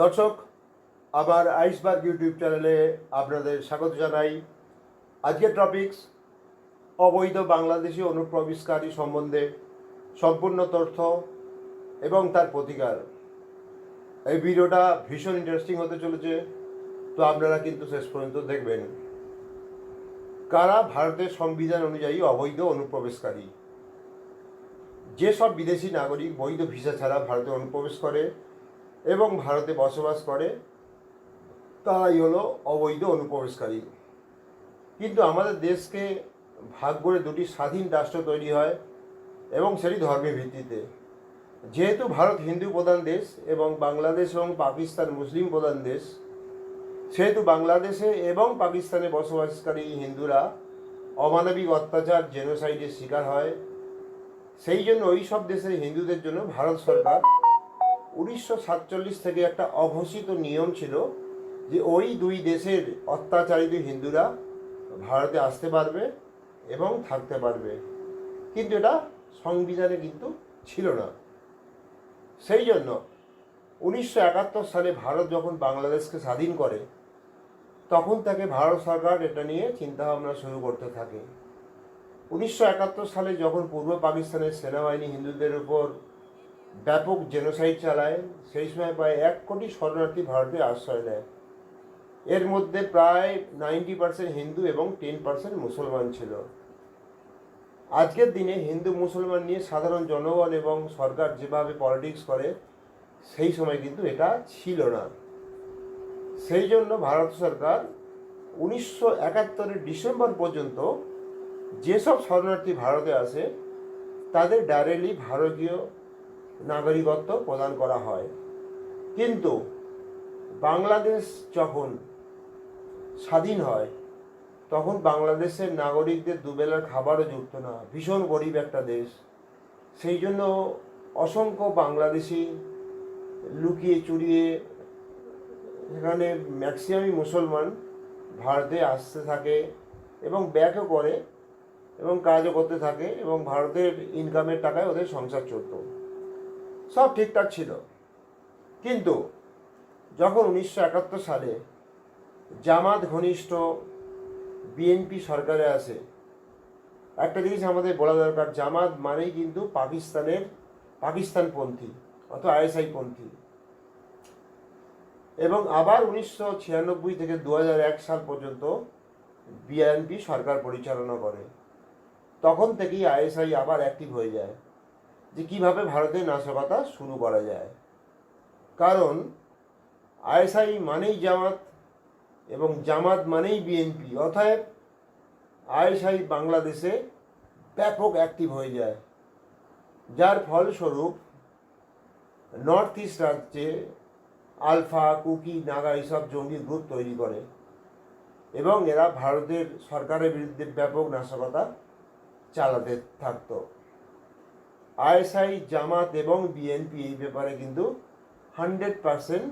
দর্শক, আমার iceberg YouTube চ্যানেলে আপনাদের স্বাগত জানাই। আজকের টপিকস, অবৈধ বাংলাদেশি অনুপ্রবেশকারী সম্বন্ধে সম্পূর্ণ তথ্য এবং তার প্রতিকার। এই ভিডিওটা ভীষণ ইন্টারেস্টিং হতে চলেছে, তো আপনারা কিন্তু শেষ পর্যন্ত দেখবেন। কারা ভারতের সংবিধান অনুযায়ী অবৈধ অনুপ্রবেশকারী? যেসব বিদেশি নাগরিক বৈধ ভিসা ছাড়া ভারতে অনুপ্রবেশ করে এবং ভারতে বসবাস করে তারাই হলো অবৈধ অনুপ্রবেশকারী। কিন্তু আমাদের দেশকে ভাগ করে দুটি স্বাধীন রাষ্ট্র তৈরি হয় এবং সেটি ধর্মের ভিত্তিতে। যেহেতু ভারত হিন্দু প্রধান দেশ এবং বাংলাদেশ এবং পাকিস্তান মুসলিম প্রধান দেশ, সেহেতু বাংলাদেশে এবং পাকিস্তানে বসবাসকারী হিন্দুরা অমানবিক অত্যাচার, জেনোসাইডের শিকার হয়, সেই জন্য ওই সব দেশের হিন্দুদের জন্য ভারত সরকার উনিশশো সাতচল্লিশ থেকে একটা অঘোষিত নিয়ম ছিল যে ওই দুই দেশের অত্যাচারিত হিন্দুরা ভারতে আসতে পারবে এবং থাকতে পারবে। কিন্তু এটা সংবিধানে কিন্তু ছিল না। সেই জন্য উনিশশো একাত্তর সালে ভারত যখন বাংলাদেশকে স্বাধীন করে, তখন থেকে ভারত সরকার এটা নিয়ে চিন্তাভাবনা শুরু করতে থাকে। উনিশশো একাত্তর সালে যখন পূর্ব পাকিস্তানের সেনাবাহিনী হিন্দুদের উপর ব্যাপক জেনোসাইড চালায়, সেই সময় প্রায় এক কোটি শরণার্থী ভারতে আশ্রয় নেয়। এর মধ্যে প্রায় নাইনটি পার্সেন্ট হিন্দু এবং টেন পার্সেন্ট মুসলমান ছিল। আজকের দিনে হিন্দু মুসলমান নিয়ে সাধারণ জনগণ এবং সরকার যেভাবে পলিটিক্স করে, সেই সময় কিন্তু এটা ছিল না। সেই জন্য ভারত সরকার উনিশশো একাত্তরের ডিসেম্বর পর্যন্ত যেসব শরণার্থী ভারতে আসে, তাদের ডাইরেক্টলি ভারতীয় নাগরিকত্ব প্রদান করা হয়। কিন্তু বাংলাদেশ যখন স্বাধীন হয়, তখন বাংলাদেশের নাগরিকদের দুবেলার খাবারও যুক্ত না। ভীষণ গরিব একটা দেশ। সেই জন্য অসংখ্য বাংলাদেশি লুকিয়ে চুরিয়ে সেখানে ম্যাক্সিমামই মুসলমান ভারতে আসতে থাকে এবং ব্যাকও করে এবং কাজও করতে থাকে এবং ভারতের ইনকামের টাকায় ওদের সংসার চলত। সব ঠিকঠাক ছিল। কিন্তু যখন উনিশশো একাত্তর সালে জামাত ঘনিষ্ঠ বিএনপি সরকারে আসে, একটা জিনিস আমাদের বলা দরকার, জামাত মানেই কিন্তু পাকিস্তানের পাকিস্তানপন্থী অত আইএসআই পন্থী এবং আবার উনিশশো ছিয়ানব্বই থেকে দু এক সাল পর্যন্ত বিএনপি সরকার পরিচালনা করে। তখন থেকেই আইএসআই আবার অ্যাক্টিভ হয়ে যায়। যে কীভাবে ভারতে নাশকতা শুরু করা যায়। কারণ, আইএসআই মানেই জামাত এবং জামাত মানেই বিএনপি, অতএব আইএসআই বাংলাদেশে ব্যাপক অ্যাক্টিভ হয়ে যায়। যার ফলস্বরূপ নর্থ ইস্ট রাজ্যে আলফা, কুকি, নাগা এইসব জঙ্গি গ্রুপ তৈরি করে এবং এরা ভারতের সরকারের বিরুদ্ধে ব্যাপক নাশকতা চালাতে থাকতো। আইএসআই, জামাত এবং বিএনপি এই ব্যাপারে কিন্তু হান্ড্রেড পারসেন্ট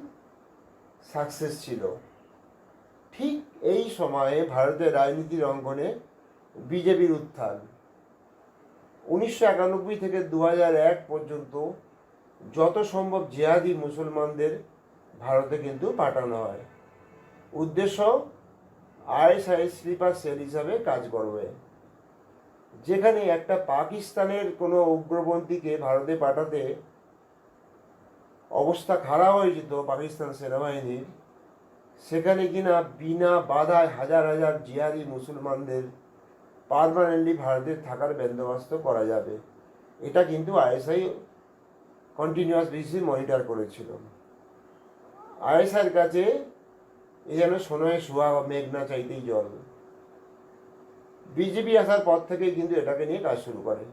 সাকসেস ছিল। ঠিক এই সময়ে ভারতের রাজনীতির অঙ্গনে বিজেপির উত্থান। উনিশশো একানব্বই থেকে দু এক পর্যন্ত যত সম্ভব জেহাদি মুসলমানদের ভারতে কিন্তু পাঠানো হয়। উদ্দেশ্য আইএসআই স্লিপার সেল হিসাবে কাজ করবে। যেখানে একটা পাকিস্তানের কোনো উগ্রপন্থীকে ভারতে পাঠাতে অবস্থা খারাপ হয়ে যেত পাকিস্তান সেনাবাহিনীর, সেখানে কিনা বিনা বাধায় হাজার হাজার জিহাদি মুসলমানদের পারমানেন্টলি ভারতে থাকার বন্দোবস্ত করা যাবে। এটা কিন্তু আইএসআই কন্টিনিউয়াস বেসিসে মনিটর করেছিল। আইএসআইয়ের কাছে এ যেন সোনায় শোয়া মেঘনা চাইতেই জল। বিজেপি আসার পর থেকেই কিন্তু এটাকে নিয়ে কাজ শুরু করে।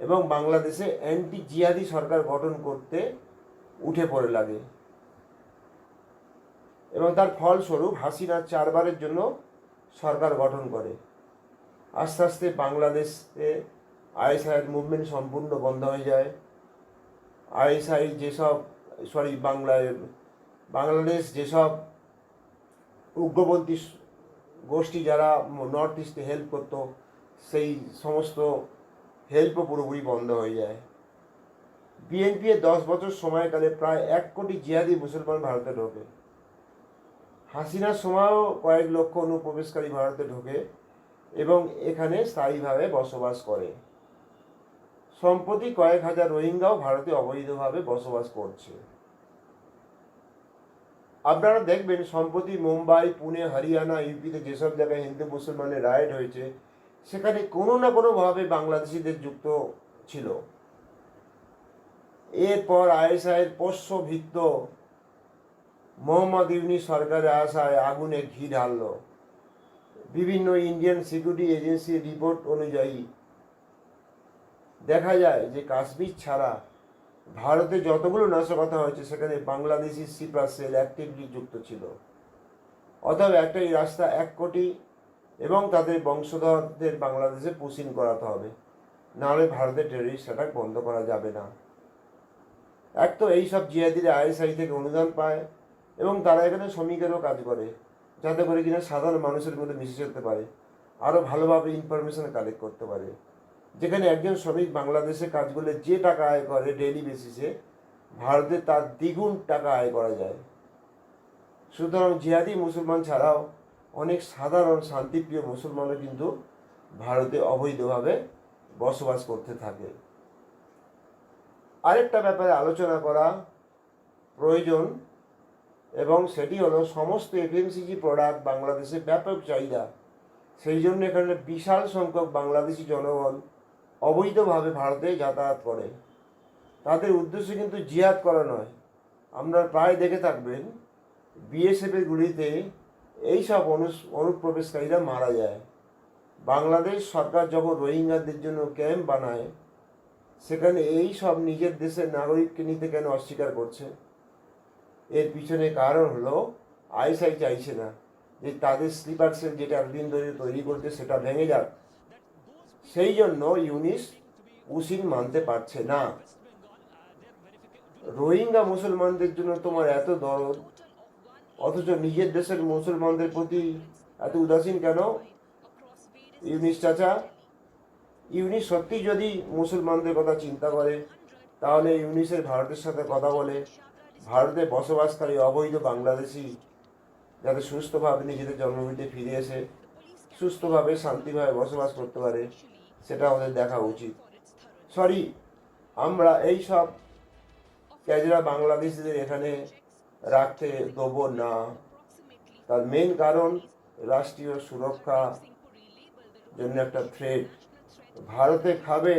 এবং বাংলাদেশে অ্যান্টি জিহাদি সরকার গঠন করতে উঠে পড়ে লাগে। এবং তার ফলস্বরূপ হাসিনা চারবারের জন্য সরকার গঠন করে। আস্তে আস্তে বাংলাদেশে আইএসআইয়ের মুভমেন্ট সম্পূর্ণ বন্ধ হয়ে যায়। আইএসআই যেসব সরি বাংলায়, বাংলাদেশ যেসব উগ্রপন্থী গোষ্ঠী যারা নর্থ ইস্টে হেল্প করতো, সেই সমস্ত হেল্পও পুরোপুরি বন্ধ হয়ে যায়। বিএনপি দশ বছর সময়কালে প্রায় এক কোটি জিহাদি মুসলমান ভারতে ঢোকে। হাসিনার সময়ও কয়েক লক্ষ অনুপ্রবেশকারী ভারতে ঢোকে এবং এখানে স্থায়ীভাবে বসবাস করে। সম্প্রতি কয়েক হাজার রোহিঙ্গাও ভারতে অবৈধভাবে বসবাস করছে। আপনারা দেখবেন সম্প্রতি মুম্বাই, পুনে, হরিয়ানা, ইউপিতে যেসব জায়গায় হিন্দু, মুসলমানের রাইড হয়েছে, সেখানে কোনো না কোনোভাবে বাংলাদেশিদের যুক্ত ছিল। এরপর আইএসআইয়ের পোষ্যভিত্ত মোহাম্মদ ইউনি সরকারের আশায় আগুনে ঘি ঢালল। বিভিন্ন ইন্ডিয়ান সিকিউরিটি এজেন্সির রিপোর্ট অনুযায়ী দেখা যায় যে কাশ্মীর ছাড়া ভারতে যতগুলো নাশকতা হয়েছে, সেখানে বাংলাদেশি সিপার সেল অ্যাক্টিভলি যুক্ত ছিল। অতএব একটাই রাস্তা, এক কোটি, এবং তাদের বংশধরদের বাংলাদেশে পুষিন করাতে হবে। নাহলে ভারতের টেররিস্ট অ্যাটাক বন্ধ করা যাবে না। এক তো এইসব জিয়াদিরা আইএসআই থেকে অনুদান পায়, এবং তারা এখানে শ্রমিকেরও কাজ করে, যাতে করে কিনা সাধারণ মানুষের মধ্যে মিশে যেতে পারে আরও ভালোভাবে ইনফরমেশন কালেক্ট করতে পারে। যেখানে একজন শ্রমিক বাংলাদেশে কাজ করলে যে টাকা আয় করে ডেইলি বেসিসে ভারতে তার দ্বিগুণ টাকা আয় করা যায়। সুতরাং জিহাদি মুসলমান ছাড়াও অনেক সাধারণ শান্তিপ্রিয় মুসলমানও কিন্তু ভারতে অবৈধভাবে বসবাস করতে থাকে। আরেকটা ব্যাপারে আলোচনা করা প্রয়োজন, এবং সেটি হলো সমস্ত এফএমসিজি প্রোডাক্ট বাংলাদেশে ব্যাপক চাহিদা। সেই জন্য এখানে বিশাল সংখ্যক বাংলাদেশি জনগণ অবৈধভাবে ভারতে যাতায়াত করে। তাদের উদ্দেশ্য কিন্তু জিহাদ করা নয়। আপনারা প্রায় দেখে থাকবেন বিএসএফের গুলিতে এইসব অনু অনুপ্রবেশকারীরা মারা যায়। বাংলাদেশ সরকার যখন রোহিঙ্গাদের জন্য ক্যাম্প বানায়, সেখানে এই সব নিজের দেশের নাগরিককে নিতে কেন অস্বীকার করছে? এর পিছনে কারণ হলো, আইএসআই চাইছে না যে তাদের স্লিপার সেল যেটা এতদিন ধরে তৈরি করতে সেটা ভেঙে যাক। সেই জন্য ইউনিস উসিন মানতে পারছে না। রোহিঙ্গা মুসলমানদের জন্য তোমার এত দরদ, অথচ নিজের দেশের মুসলমানদের প্রতি এত উদাসীন কেন? ইউনিস চাচা, ইউনিস সত্যি যদি মুসলমানদের কথা চিন্তা করে, তাহলে ইউনিসের ভারতের সাথে কথা বলে, ভারতে বসবাসকারী অবৈধ বাংলাদেশি যাতে সুস্থভাবে নিজেদের জন্মভূমিতে ফিরে এসে সুস্থভাবে, শান্তিভাবে বসবাস করতে পারে, সেটা আমাদের দেখা উচিত। সরি আমরা এই সব ক্যাজরা বাংলাদেশিদের এখানে রাখতে দেবো না। তার মেন কারণ রাষ্ট্রীয় সুরক্ষা জন্য একটা থ্রেট ভারতে খাবে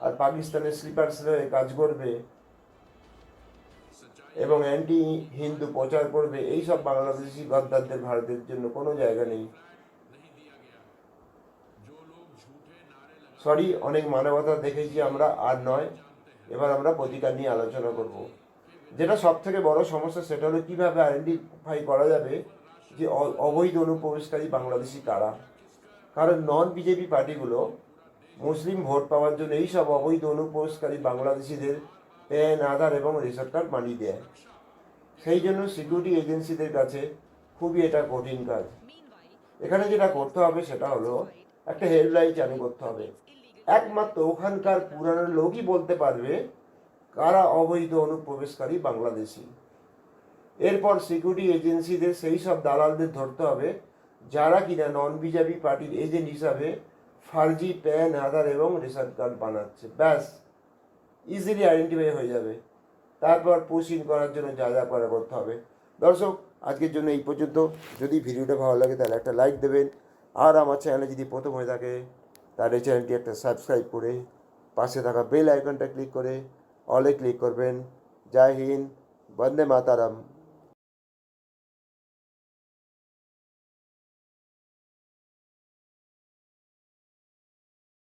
আর পাকিস্তানের স্লিপার হয়ে কাজ করবে এবং অ্যান্টি হিন্দু প্রচার করবে, এই সব বাংলাদেশি গদ্দারদের ভারতের জন্য কোনো জায়গা নেই। সরি অনেক মানবতা দেখেছি আমরা, আর নয়, এবার আমরা প্রতিকার নিয়ে আলোচনা করব। যেটা সব থেকে বড় সমস্যা, সেটা হলো কীভাবে আইডেন্টিফাই করা যাবে যে অবৈধ অনুপ্রবেশকারী বাংলাদেশি কারা? কারণ নন বিজেপি পার্টিগুলো মুসলিম ভোট পাওয়ার জন্য এই সব অবৈধ অনুপ্রবেশকারী বাংলাদেশিদের প্যান আধার এবং রেশন কার্ড বানিয়ে দেয়। সেই জন্য সিকিউরিটি এজেন্সিদের কাছে খুবই এটা কঠিন কাজ। এখানে যেটা করতে হবে, সেটা হলো একটা হেল্পলাইন চালু করতে হবে। একমাত্র ওখানকার পুরানো লোকই বলতে পারবে কারা অবৈধ অনুপ্রবেশকারী বাংলাদেশি। এরপর সিকিউরিটি এজেন্সিদের সেই সব দালালদের ধরতে হবে, যারা কিনা নন বিজেপি পার্টির এজেন্ট হিসাবে ফার্জি, প্যান, আধার এবং রেশন কার্ড বানাচ্ছে। ব্যাস ইজিলি আইডেন্টিফাই হয়ে যাবে। তারপর পুশিং করার জন্য যা যা করা করতে হবে। দর্শক, আজকের জন্য এই পর্যন্ত। যদি ভিডিওটা ভালো লাগে তাহলে একটা লাইক দেবেন। আর আমার চ্যানেলে যদি প্রথম হয়ে থাকে তাহলে চ্যানেলটি একটা সাবস্ক্রাইব করে, পাশে থাকা বেল আইকনটা ক্লিক করে অলে ক্লিক করবেন। জয় হিন্দ, বন্দে মাতারাম।